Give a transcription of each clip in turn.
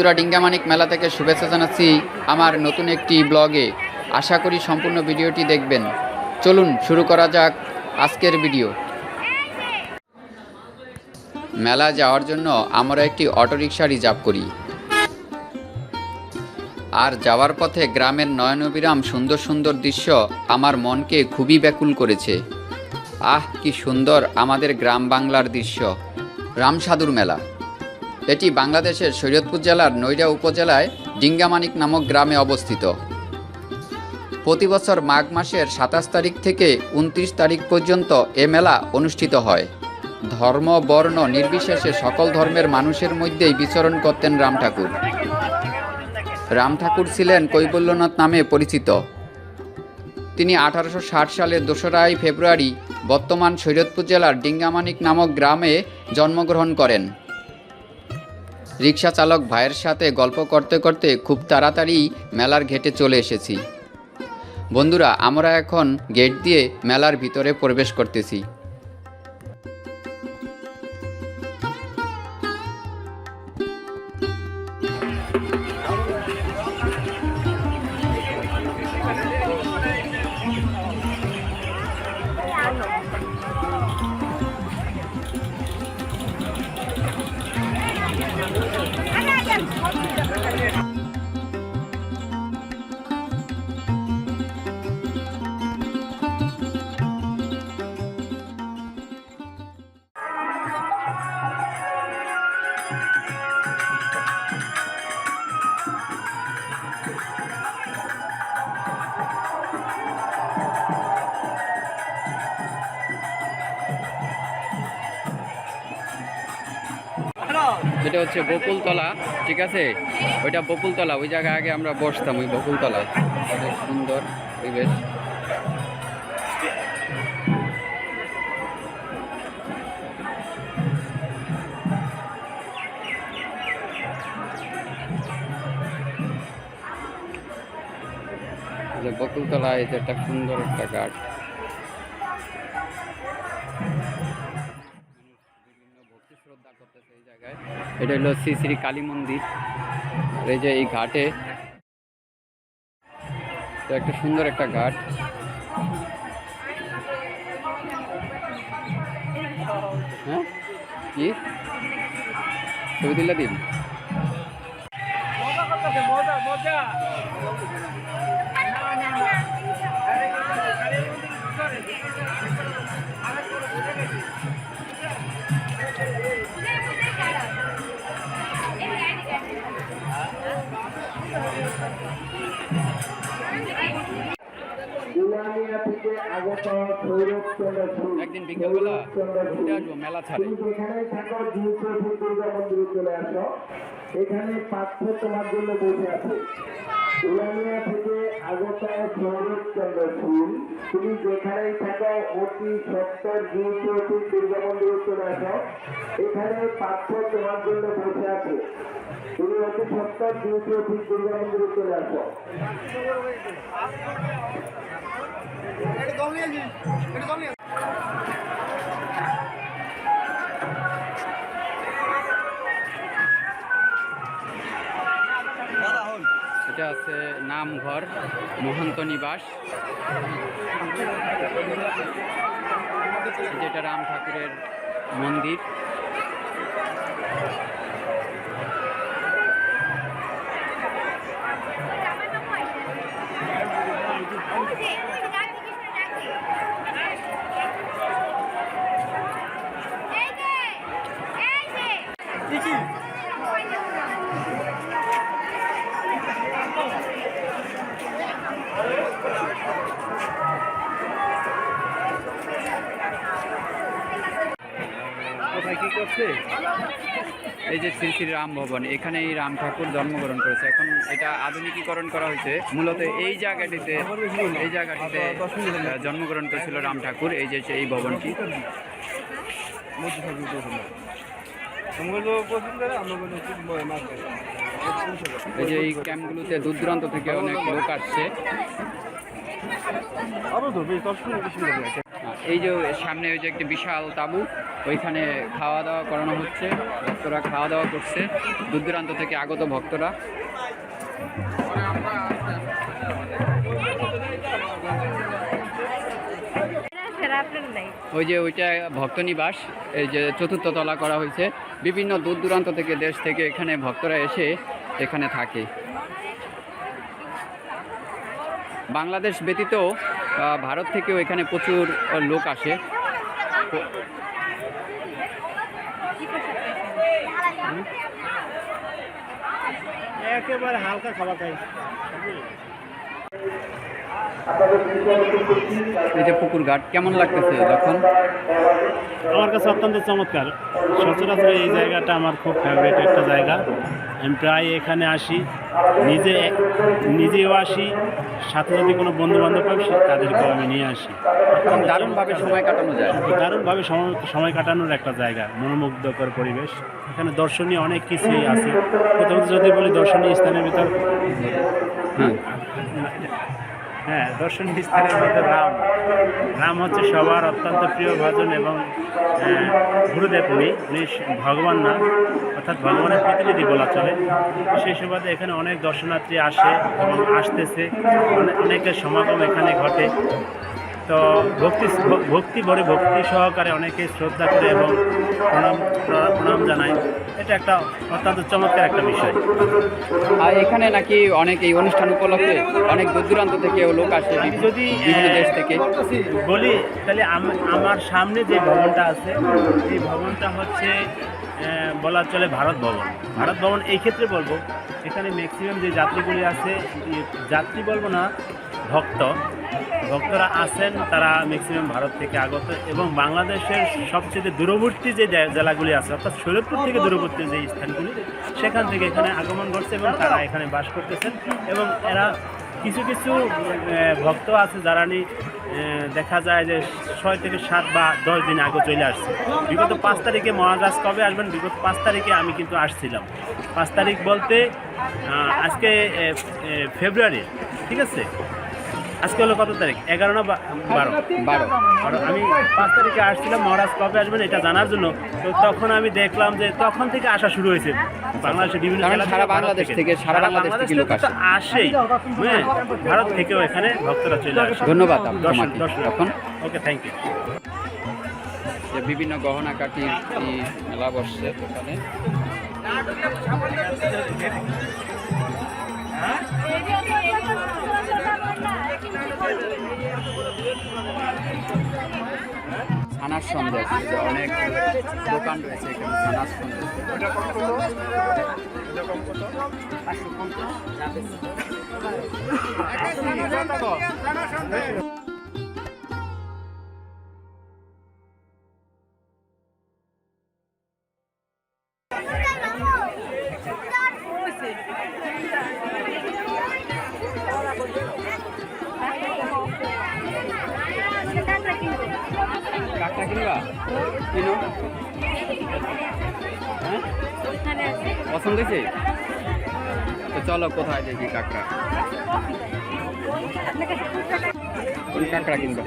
বন্ধুরা ডিঙ্গামানিক মেলা থেকে শুভেচ্ছা জানাচ্ছি আমার নতুন একটি ব্লগে। আশা করি সম্পূর্ণ ভিডিওটি দেখবেন। চলুন শুরু করা যাক আজকের ভিডিও। মেলা যাওয়ার জন্য আমরা একটি অটোরিকশা রিজার্ভ করি। আর যাওয়ার পথে গ্রামের নয়নবিরাম সুন্দর সুন্দর দৃশ্য আমার মনকে খুবই ব্যাকুল করেছে। আহ, কি সুন্দর আমাদের গ্রাম বাংলার দৃশ্য। রামসাধুর মেলা। এটি বাংলাদেশের শরীয়তপুর জেলার নৈরা উপজেলায় ডিঙ্গামানিক নামক গ্রামে অবস্থিত। প্রতি বছর মাঘ মাসের সাতাশ তারিখ থেকে উনত্রিশ তারিখ পর্যন্ত এ মেলা অনুষ্ঠিত হয়। ধর্ম, বর্ণ নির্বিশেষে সকল ধর্মের মানুষের মধ্যেই বিচরণ করতেন রাম ঠাকুর। রাম ঠাকুর ছিলেন কৈবল্যনাথ নামে পরিচিত। তিনি আঠারোশো ষাট সালের দোসরাই ফেব্রুয়ারি বর্তমান শরীয়তপুর জেলার ডিঙ্গামানিক নামক গ্রামে জন্মগ্রহণ করেন। রিক্সা চালক ভাইয়ের সাথে গল্প করতে করতে খুব তাড়াতাড়ি মেলার ঘেটে চলে এসেছি। বন্ধুরা, আমরা এখন গেট দিয়ে মেলার ভিতরে প্রবেশ করতেছি। এটা হচ্ছে বকুলতলা, ঠিক আছে? ওইটা বকুলতলা, ওই জায়গায় আগে আমরা বসতাম, ওই বকুলতলায়। বেশ সুন্দর পরিবেশ। বকুলতলা যে একটা সুন্দর একটা ঘাট এটা হলো শ্রী শ্রী কালী মন্দির। এই যে এই ঘাটে। তো একটা সুন্দর একটা ঘাট। হ্যাঁ? কি? ছবি দিন মজা মজা। একদিন বিকেলবেলা ঘুরতে আসব মেলা ছাড়ে। তুমি যেখানেই থাকো দুইশো ফুট দুর্গা মন্দিরে চলে আসো। এখানে পার্থ তোমার জন্য বসে আছে। উলানিয়া থেকে আগত সৌরভ চন্দ্র সুর তুমি যেখানেই থাকো, অতি সত্তর দুইশো ফুট দুর্গা মন্দিরে চলে আসো। এখানে পাত্র তোমার জন্য বসে আছে। তুমি অতি সত্তর দুইশো ফুট দুর্গা মন্দিরে চলে আসো। আছে নামঘর মহন্ত নিবাস। যেটা রাম ঠাকুরের মন্দির। কোথায় কি? করছে? এই যে শ্রী শ্রী রাম ভবন এখানে এই রাম ঠাকুর জন্মগ্রহণ করেছে। এখন এটা আধুনিকীকরণ করা হয়েছে। মূলত এই জায়গাটিতে এই জায়গাটিতে জন্মগ্রহণ করেছিল রাম ঠাকুর, এই যে এই ভবনটি। এই যে এই ক্যাম্পগুলোতে দূর দূরান্ত থেকে অনেক লোক আসছে। এই যে সামনে ওই যে একটি বিশাল তাঁবু, ওইখানে খাওয়া দাওয়া করানো হচ্ছে, ভক্তরা খাওয়া দাওয়া করছে। দূর দূরান্ত থেকে আগত ভক্তরা। ওই যে ওইটা ভক্ত নিবাস এই যে চতুর্থ তলা করা হয়েছে। বিভিন্ন দূর দূরান্ত থেকে, দেশ থেকে এখানে ভক্তরা এসে এখানে থাকে। বাংলাদেশ ব্যতীত ভারত থেকেও এখানে প্রচুর লোক আসে। একেবারে হালকা খাবার খাই। যে পুকুর ঘাট কেমন লাগতেছে যখন আমার কাছে অত্যন্ত চমৎকার। সচরাচর এই জায়গাটা আমার খুব ফেভারিট একটা জায়গা। আমি প্রায় এখানে আসি নিজে নিজেও আসি সাথে যদি কোনো বন্ধু বান্ধব পাই সে- তাদেরকেও আমি নিয়ে আসি। দারুণভাবে সময় কাটানো যায়। দারুণভাবে সময় সময় কাটানোর একটা জায়গা মনোমুগ্ধকর পরিবেশ। এখানে দর্শনীয় অনেক কিছুই আছে। প্রথমত যদি বলি দর্শনীয় স্থানের ভিতর হ্যাঁ। হ্যাঁ দর্শনীয় স্থানের মধ্যে রাম। রাম হচ্ছে সবার অত্যন্ত প্রিয় ভজন এবং গুরুদেব উনি। উনি ভগবান না, অর্থাৎ ভগবানের প্রতিনিধি বলা চলে, সেই সুবাদে এখানে অনেক দর্শনার্থী আসে এবং আসতেছে। অনে- অনেকের সমাগম এখানে ঘটে। তো ভক্তি ভক্তি ভরে ভক্তি সহকারে অনেকে শ্রদ্ধা করে এবং প্রণাম প্রণাম- জানায়। এটা একটা অত্যন্ত চমৎকার একটা বিষয়। আর এখানে নাকি অনেক এই অনুষ্ঠান উপলক্ষে অনেক দূর দূরান্ত থেকেও লোক আসে আমি যদি দেশ থেকে। বলি তাহলে আমার সামনে যে ভবনটা আছে এই ভবনটা হচ্ছে বলা চলে ভারত ভবন। ভারত ভবন এই ক্ষেত্রে বলব এখানে ম্যাক্সিমাম যে যাত্রীগুলি আছে যাত্রী বলব না ভক্ত। ভক্তরা আছেন, তারা ম্যাক্সিমাম ভারত থেকে আগত এবং বাংলাদেশের সবচেয়ে দূরবর্তী যে জেলাগুলি আছে, অর্থাৎ শরীরপুর থেকে দূরবর্তী যে স্থানগুলি, সেখান থেকে এখানে আগমন করছে এবং তারা এখানে বাস করতেছেন এবং এরা কিছু কিছু ভক্ত আছে যারা নি দেখা যায় যে ছয় থেকে সাত বা দশ দিন আগে চলে আসছে। বিগত পাঁচ তারিখে মহারাজ কবে আসবেন? বিগত পাঁচ তারিখে আমি কিন্তু আসছিলাম। পাঁচ তারিখ বলতে আজকে ফেব্রুয়ারি, ঠিক আছে? আজকে হলো কত তারিখ? এগারো না বারো। বারো। আর আমি পাঁচ তারিখে আসছিলাম মহারাজ কবে আসবেন এটা জানার জন্য। তো তখন আমি দেখলাম যে তখন থেকে আসা শুরু হয়েছে। বাংলাদেশের বিভিন্ন সারা বাংলাদেশ থেকে, সারা বাংলাদেশ থেকে লোক আসে। আসেই। হ্যাঁ ভারত থেকেও এখানে ভক্তরা চলে আসে। ধন্যবাদ তখন ওকে থ্যাংক ইউ বিভিন্ন গহনা কাটি মেলা বসছে ওখানে ছানার সন্দেশ অনেক দোকান রয়েছে এখানে ছানার সন্দেশ কাকটা বন্ধুরা কিনো হ্যাঁ? পছন্দ হয়েছে? তো চলো কোথায় দেখি কাঁকড়া। কাঁকড়া কিনবা?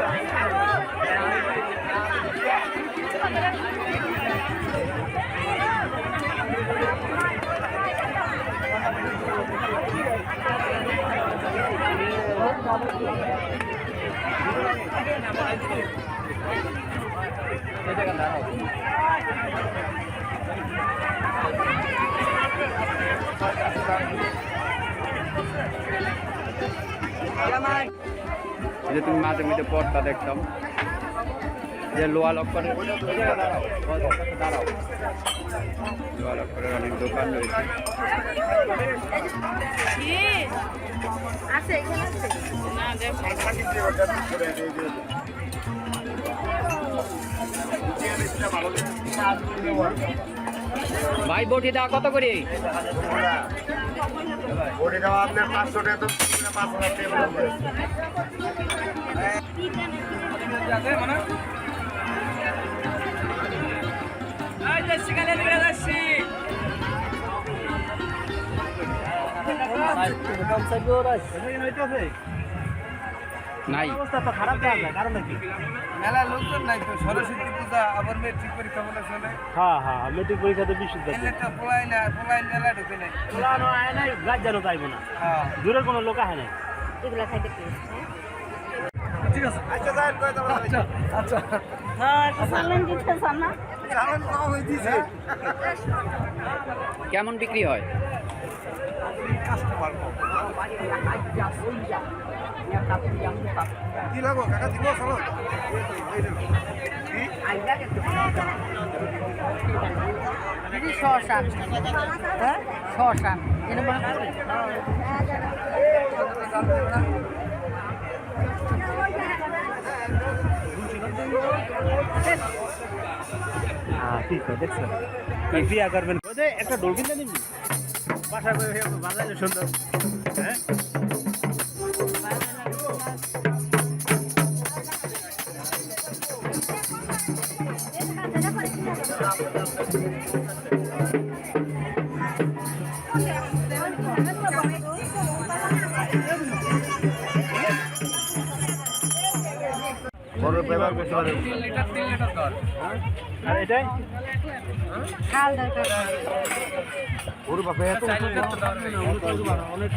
Thank. যে তুমি মাঝে মধ্যে পথটা দেখতাম। যে লোয়া দাঁড়াও লোয়া লক্করের অনেক দোকান রয়েছে। ভাই বটিটা কত করে? আপনার পাঁচশো টাকা তো পাঁচ হাজার টাকা নাই। অবস্থা তো খারাপ যায় কারণ কি মেলা লোকজন নাই তো সরস্বতী পূজা আবার মেট্রিক পরীক্ষা বলে চলে। হ্যাঁ হ্যাঁ মেট্রিক পরীক্ষাতে বিশুদ্ধ এলে পোলাই না পোলাই মেলা ঢুকে নাই। আয় নাই গাছ যেন না। হ্যাঁ। দূরের কোনো লোক আহে নাই। এগুলা খাইতে ঠিক আছে। আচ্ছা আচ্ছা। আচ্ছা হ্যাঁ সালান দিতে হইতিছে কেমন বিক্রি হয়? শ্মশান হ্যাঁ? শ্মশান এটা দেখছেন বিয়া করবেন। একটা ডোল কিনতে নিবি? বাসা করে বাজারে সুন্দর। হ্যাঁ? বড় ব্যবহার করতে পারে। আর এটাই? খাল দরকার। ওর বাপে এত অনেক